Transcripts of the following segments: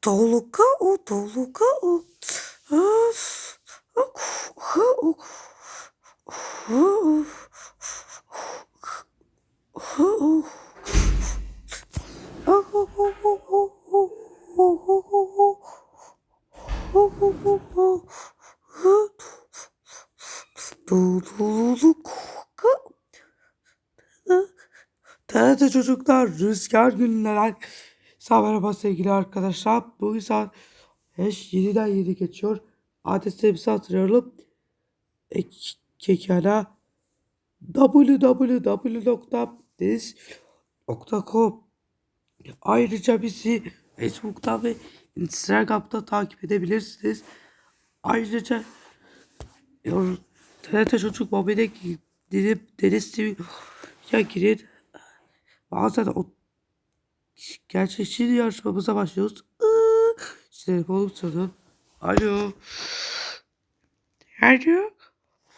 Толука у, толука у. TRT çocuklar rüzgar günler Sağ merhaba sevgili arkadaşlar. Bugün saat 5, 7'den 7 geçiyor. Adresimizi hatırlayalım. Kekana www.deniz.com Ayrıca bizi Facebook'ta ve Instagram'da takip edebilirsiniz. Ayrıca TRT Çocuk Mobil'e gidip Deniz TV'ye girin. Bazen gerçekçi yarışmamıza başlıyoruz. Iıı, Telefonu çalın. Alo. Alo.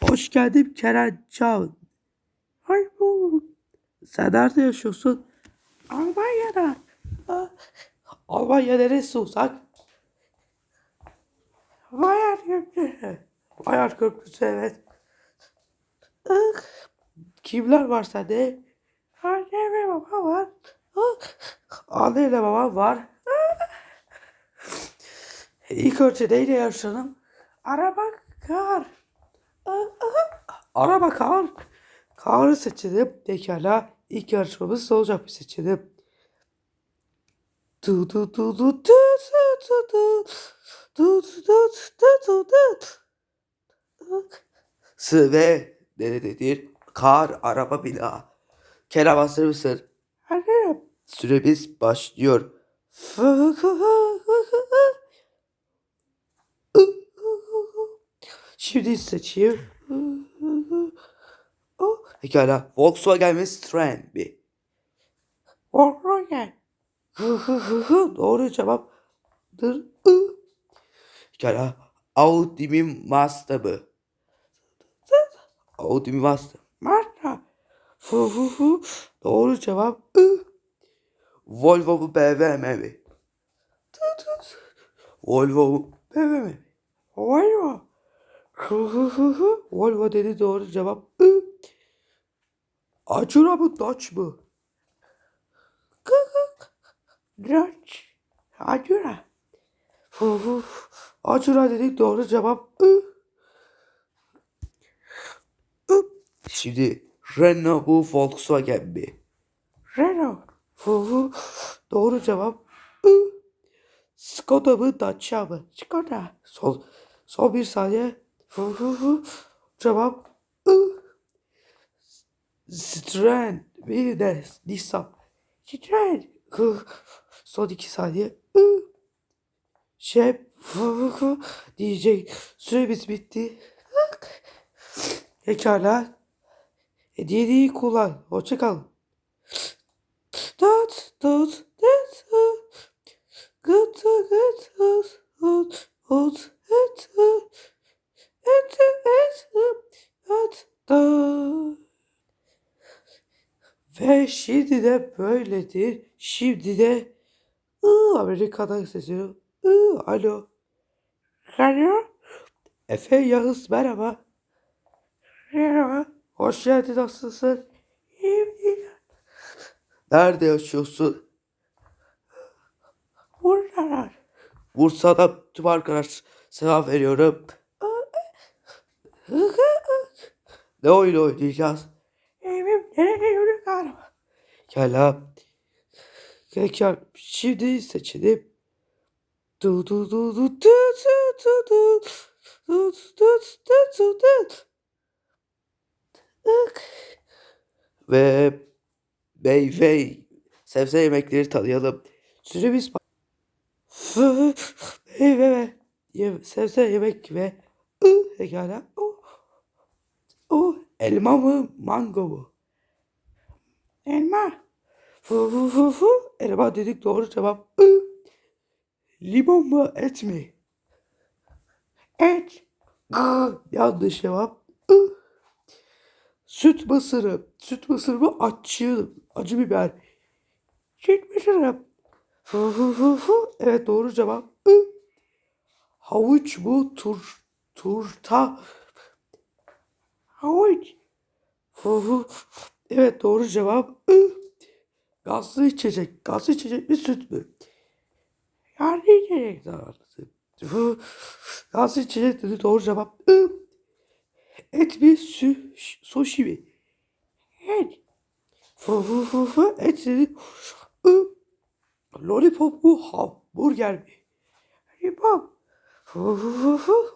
Hoş geldin Kerem Can. Bu. Sen nerede yaşıyorsun? Almanya'da. Almanya neresi uzak? Bayar Köprüsü. Bayar Köprüsü evet. Kimler var sende? Anne ve baba var. Ah, Anne ile baba var. İlk önce neyle yarışalım? Araba kar. Araba kar. Karı seçelim. Pekala. İlk yarışmamız olacak bir seçelim. Du du du du du du du du du du du du du Sıve nerededir? Kar, araba, bina. Kerem hazır mısın? Hazırım. Süremiz başlıyor. Şimdi seçeyim. Pekala. Volkswagen ve mi? Volkswagen. Doğru cevaptır. Pekala. Audi mi Mazda mı? Audi mi Mazda? Mazda. Doğru cevap. Volvo mu BMW mi? Volvo mu BMW mi? Volvo. Volvo dedi doğru cevap. Acura mı Dodge mı? Dodge. Acura. Acura dedik doğru cevap. Şimdi Renault bu Volkswagen mi? Doğru cevap. Skoda mı Dacia mı? Skoda. Son, son bir saniye. Cevap. Citroen. Bir de Nissan. Citroen. Son iki saniye. Şey diyecek. Süremiz bitti. Pekala. Hediyeyi kullan. Hoşça tut, et, gıt, gıt, ut, ut, et, et, et, et, da. Ve şimdi de böyledir. Şimdi de I, Amerika'dan sesleniyor. Alo. Alo. Efe Yağız merhaba. Merhaba. Hoş geldin nasılsın? Nerede yaşıyorsun? Buradalar. Bursa'da tüm arkadaş selam veriyorum. ne oyun oynayacağız? Evim nereye yürü galiba. Gel Peki şimdi seçelim. Du du du du du du du du du du du du du. Ve meyve sebze yemekleri tanıyalım. Süremiz meyve ve ye- sebze yemek ve ı pekala. O, o elma mı mango mu? Elma. Fu fu fu fu. Elma dedik doğru cevap. I. Limon mu et mi? Et. Gı. Yanlış cevap. I. Süt mısırı. Süt mısırı mı acı, acı biber. Fu fu. Evet doğru cevap. I. Havuç mu tur turta? Havuç. Fu. Evet doğru cevap. I. Gazlı içecek. Gazlı içecek mi süt mü? Yani içecek zararlısı. Fu. Gazlı içecek dedi doğru cevap. I. Et mi sü sushi mi? Et. Et dedi. I. Lollipop mu hamburger mi? Fu.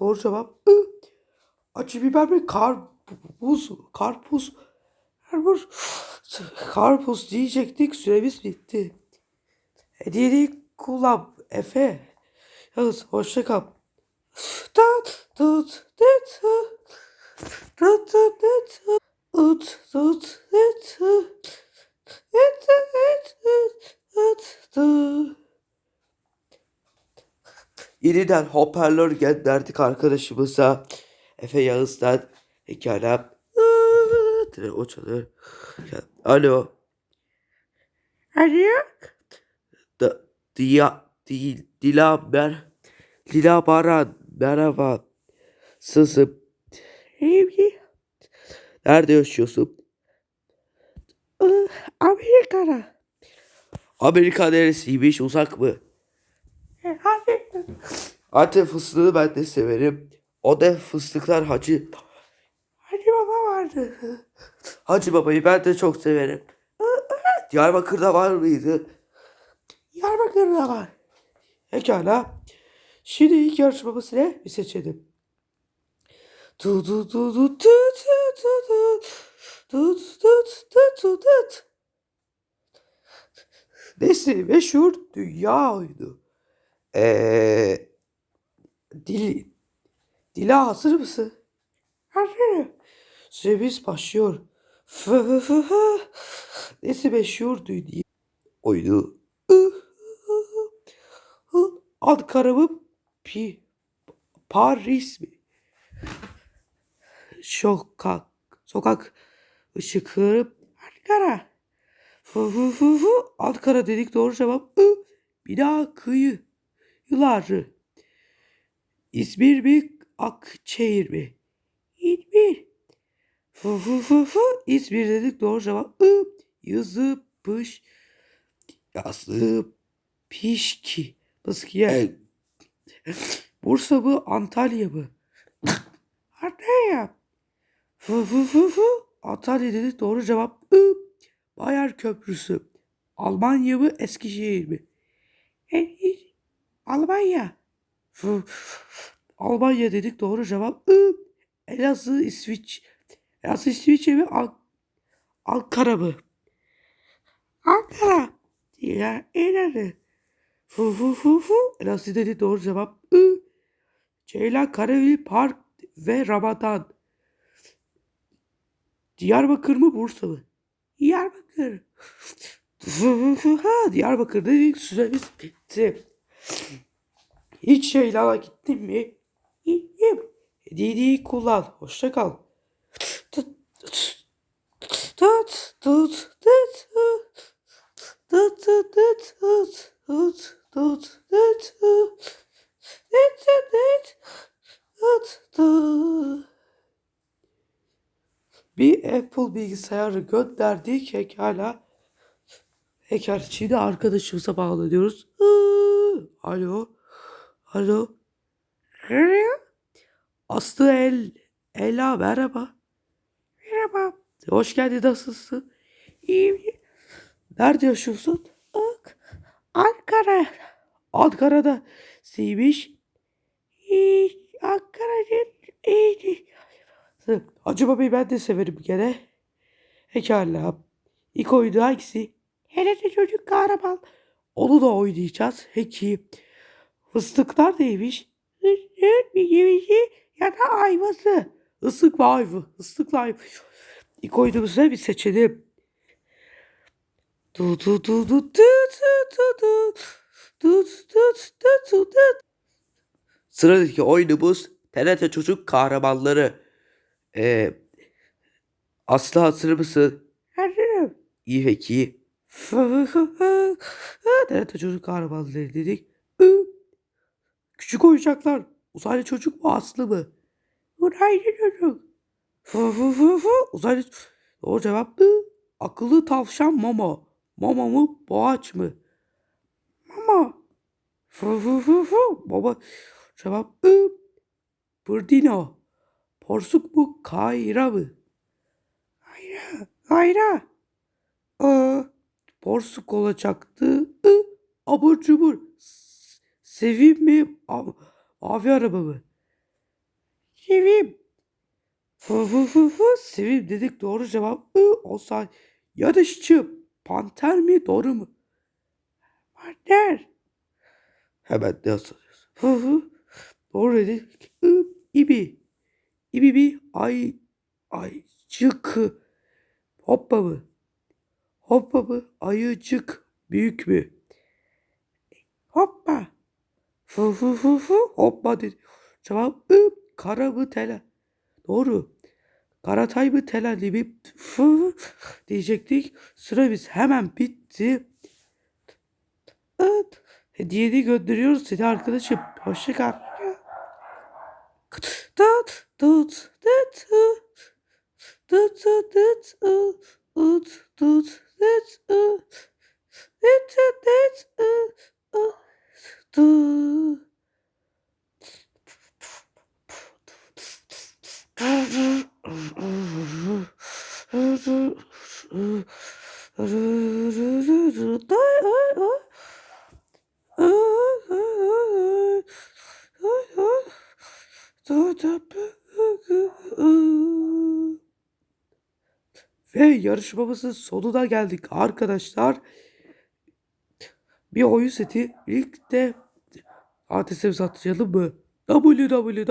Doğru cevap. Acı biber mi? Karpuz. Karpuz. Karpuz. Karpuz diyecektik. Süremiz bitti. Hediyeyi kullan. Efe. Yalnız hoşça kal. Tut tut tut tut tut tut ut tut et et et et et İriden hoparlör gönderdik arkadaşımıza. Efe Yağız'dan hikayem. O çalıyor. Alo. Alo. Da, diya, di, dila, mer, dila Baran. Merhaba. Sızım. İyi Nerede yaşıyorsun? Amerika'da. Amerika neresiymiş? Uzak mı? Antep fıstığını ben de severim. O da fıstıklar hacı. Hacı baba vardı. Hacı babayı ben de çok severim. Diyarbakır'da var mıydı? Diyarbakır'da var. Pekala. Şimdi ilk yarışmamız ne? Bir seçelim. Tu tu tu tu tu tu tu tu tu tu tu tu tu Nesi meşhur dünya oyunu. Eee dil Dila hazır mısın? Hazırım. Süremiz başlıyor. Nesi meşhur dünya oyunu. Ankara mı? Pi Paris mi? Sokak. Sokak ışıkları Ankara. Fu fu fu fu. Ankara dedik doğru cevap. I. Bina kıyı. Yılları. İzmir mi? Akçehir mi? İzmir. Fu fu fu fu. İzmir dedik doğru cevap. I. Yazı pış. Yazı pişki. Baskiye. Bursa mı? Antalya mı? Antalya. Fu fu. Antalya dedik doğru cevap. I. Bayar Köprüsü. Almanya mı? Eskişehir mi? E, Almanya. Almanya dedik doğru cevap. Elazığ İsviç. Elazığ İsviçre mi? An Ankara mı? Ankara. Ya ileri. Fu fu fu fu. Elazığ dedi doğru cevap. I. Ceylan Karayeli Park ve Ramazan. Diyarbakır mı Bursa mı? Diyarbakır. ha, Diyarbakır dedik süremiz bitti. Hiç Ceylan'a gittin mi? Gittim. Hediyeyi kullan. Hoşça kal. Tut tut tut tut tut tut tut tut tut tut tut bir Apple bilgisayarı gönderdik. Pekala. Pekala. Şimdi arkadaşımıza bağlanıyoruz. Alo. Alo. Aslı El. Ela merhaba. Merhaba. Hoş geldin nasılsın? İyiyim. Nerede yaşıyorsun? Ak. Ankara. Ankara'da. Siymiş. İyi. Ankara'nın iyiydi. Hacı babayı ben de severim gene. Pekala. İlk oyunu hangisi? Hele de çocuk kahraman. Onu da oynayacağız. Peki. Fıstıklar neymiş? Isık bir gibisi ya da ayvası. Isık ve ayvı. Islıkla ayvı. İlk oyunumuzu bir seçelim. Du du du du du du du du du du du du Sıradaki oyunumuz TRT Çocuk Kahramanları. Ee, Aslı hazır mısın? İyi peki. TRT çocuk kahramanları dedik. Küçük oyuncaklar. Uzaylı çocuk mu Aslı mı? Uzaylı çocuk. Uzaylı Doğru cevap mı? Akıllı tavşan mama. Mama mı? Boğaç mı? Mama. Baba. Cevap mı? Burdino. Porsuk mu? Kayra mı? Kayra. Kayra. Aa, porsuk olacaktı. I, abur cubur. Sevim mi? Av, mavi araba mı? Sevim. Fı fı fı fı. Sevim dedik doğru cevap. I, o say. Yarışçı. Panter mi? Doğru mu? Panter. Hemen ne hı. Doğru dedik. I, ibi. İbi bir ay aycık. Hoppa mı? Hoppa mı? Ayıcık. Büyük mü? Hoppa. Fı fı fı fı. Hoppa dedi. Cevap ı. Kara mı tela? Doğru. Karatay mı telali mi? Fı diyecektik. Süremiz hemen bitti. Evet. Hediyeni gönderiyoruz seni arkadaşım. Hoşça kal. Tut, tut, tut, tut, tut, ut, tut, tut, tut, tut, tut, yarışmamızın sonuna geldik arkadaşlar. Bir oyun seti birlikte adresimizi atlayalım mı? www.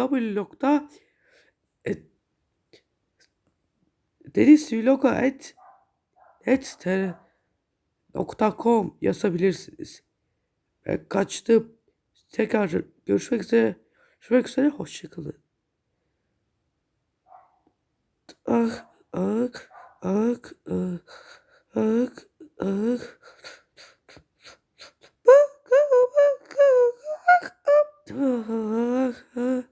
yazabilirsiniz. Ve kaçtım. Tekrar görüşmek üzere. Görüşmek üzere. Hoşçakalın. Ah, ah, Ugh! Ugh! Ugh! Ugh! bak, bak, bak, bak.